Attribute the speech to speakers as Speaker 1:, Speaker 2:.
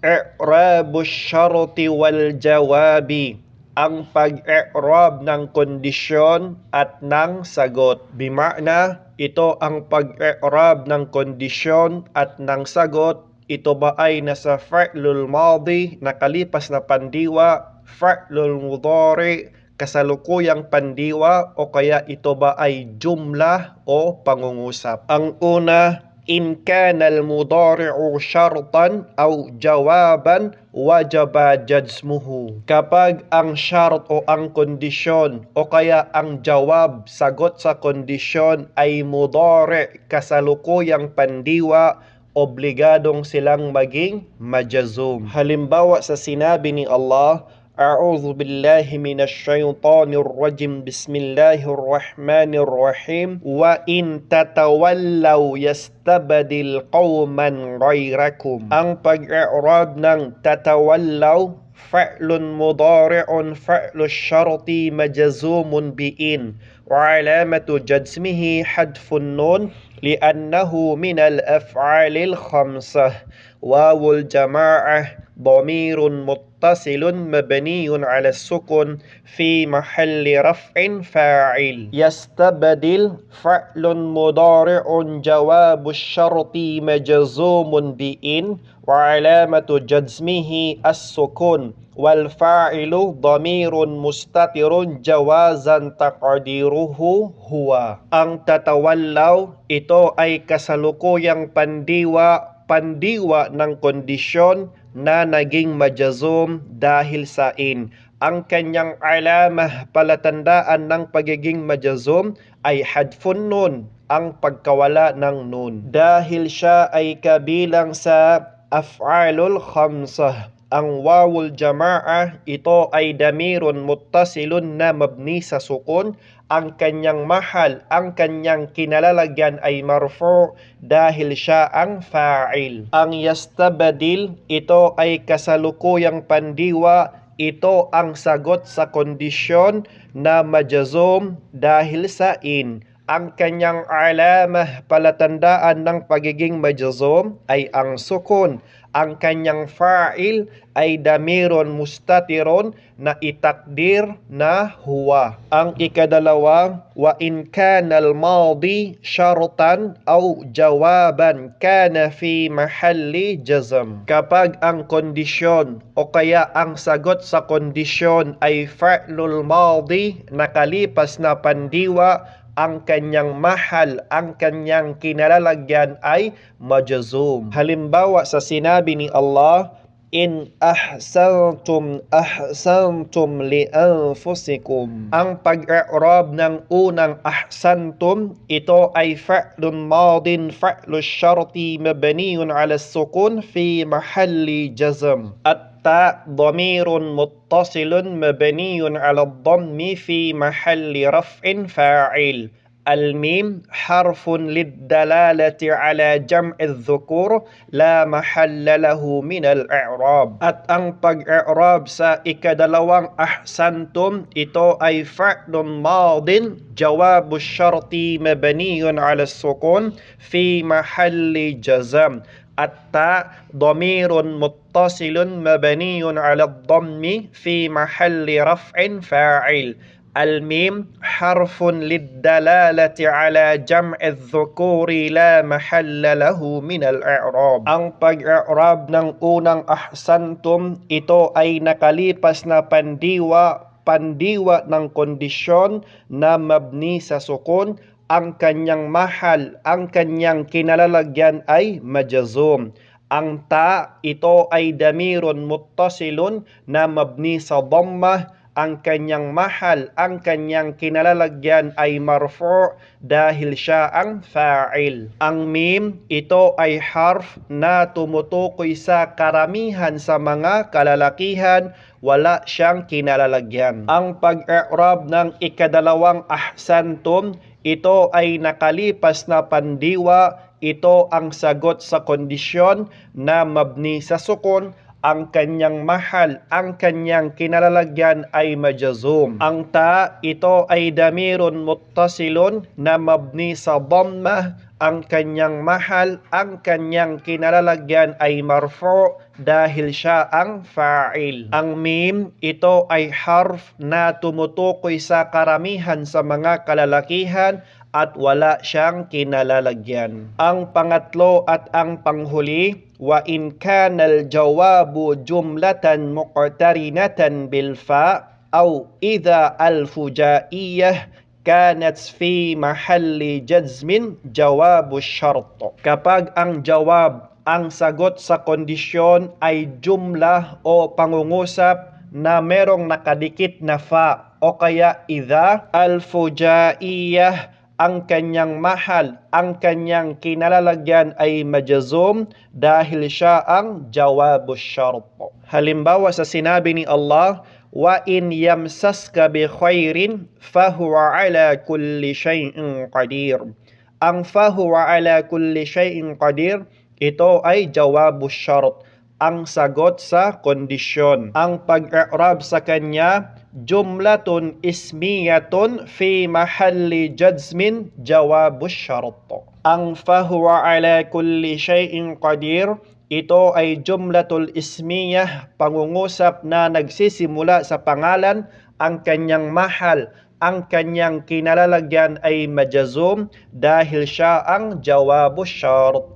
Speaker 1: i'rabu syarti wal jawabi ang pag-i'rab ng kondisyon at ng sagot. Bimakna, ito ang pag-i'rab ng kondisyon at ng sagot. Ito ba ay nasa fa'lul madi, nakalipas na pandiwa, fa'lul mudari, kasalukuyang pandiwa, o kaya ito ba ay jumla o pangungusap. Ang una, in kana al-mudari'u syartan aw jawaban wajaba jazmuhu. Kapag ang syart o ang kondisyon o kaya ang jawab sagot sa kondisyon ay mudari kasalukuyang pandiwa obligadong silang maging majazum. Halimbawa sa sinabi ni Allah أعوذ بالله من الشيطان الرجيم بسم الله الرحمن الرحيم وإن تتولوا يستبدل قوما غيركم. أن pag-i'rab ng تتولوا فعل مضارع فعل الشرط مجزوم بإن. وعلامة جزمه حذف النون لأنه من الأفعال الخمسة. واو الجماعة ضمير متصل مبني على السكون في محل رفع فاعل. يستبدل فعل مضارع جواب الشرط مجزوم بإن وعلامة جزمه السكون والفاعل ضمير مستتر جوازا تقديره هو ang tatawalaw ito ay kasalukuyang pandiwa pandiwa ng kondisyon na naging majazum dahil sa in. ang kanyang alamah palatandaan ng pagiging majazum ay hadfun nun, ang pagkawala ng nun. Dahil siya ay kabilang sa af'alul khamsah. Ang wawul jama'a ito ay damirun muttasilun na mabni sa sukun. Ang kanyang mahal, ang kanyang kinalalagyan ay marfu dahil siya ang fa'il. Ang yastabadil ito ay kasalukuyang pandiwa ito ang sagot sa kondisyon na majazum dahil sa in. Ang kanyang alamah palatandaan ng pagiging majazum ay ang sukun ang kanyang fa'il ay damiron mustatirun na itakdir na huwa. Ang ikadalawa, wa in kana al-madi syartan aw jawaban kana fi mahalli jazm. Kapag ang kondisyon o kaya ang sagot sa kondisyon ay fa'lul madi nakalipas na pandiwa ang kanyang mahal, ang kanyang kinalalagyan ay majazum. Halimbawa sa sinabi ni Allah, In ahsantum ahsantum li anfusikum. Ang pag-i'rab ng unang ahsantum, ito ay fa'lun madin fa'lu syarti mabniyun ala sukun fi mahalli jazm. At التاء ضمير متصل مبني على الضم في محل رفع فاعل. الميم حرف للدلالة على جمع الذكور لا محل له من الإعراب. at ang pag-i'rab sa ikadalawang ahsantum ito ay fa'lun madin جواب الشرط مبني على السكون في محل جزم. التاء ضمير متصل مبني على الضم في محل رفع فاعل الميم حرف للدلالة على جمع الذكور لا محل له من الإعراب Ang pag-i'rab ng unang ahsantum ito ay nakalipas na pandiwa pandiwa ng kondisyon na mabni sa sukun ang kanyang mahal, ang kanyang kinalalagyan ay majazum. Ang ta, ito ay damirun muttasilun na mabni sa dhammah. Ang kanyang mahal, ang kanyang kinalalagyan ay marfu dahil siya ang fa'il. Ang mim, ito ay harf na tumutukoy sa karamihan sa mga kalalakihan wala siyang kinalalagyan. Ang pag-i'rab ng ikadalawang ahsantum ito ay nakalipas na pandiwa, ito ang sagot sa kondisyon na mabni sa sukon, ang kanyang mahal, ang kanyang kinalalagyan ay majazum. Ang ta, ito ay damirun muttasilun na mabni sa dhamma, ang kanyang mahal, ang kanyang kinalalagyan ay marfu dahil siya ang fa'il. Ang mim, ito ay harf na tumutukoy sa karamihan sa mga kalalakihan at wala siyang kinalalagyan. Ang pangatlo at ang panghuli, wa in kana al-jawabu jumlatan muqtarinatan bil fa aw idha al-fujaiyah kanat fi mahalli jazmin jawabu syart. Kapag ang jawab, ang sagot sa kondisyon ay jumlah o pangungusap na merong nakadikit na fa o kaya idha al-fujaiyah ang kanyang mahal, ang kanyang kinalalagyan ay majazum dahil siya ang jawabu syart. Halimbawa sa sinabi ni Allah, wa in yamsaska bi khairin fahuwa ala kulli shay'in qadir. Ang fahuwa ala kulli shay'in qadir, ito ay jawabu syart, ang sagot sa kondisyon. Ang pag-i'rab sa kanya, jumlatun ismiyatun fi mahalli jazmin jawabu syart. Ang fahuwa ala kulli shay'in qadir, ito ay jumlatul ismiyah, pangungusap na nagsisimula sa pangalan, ang kanyang mahal, ang kanyang kinalalagyan ay majazum dahil siya ang jawabu syart.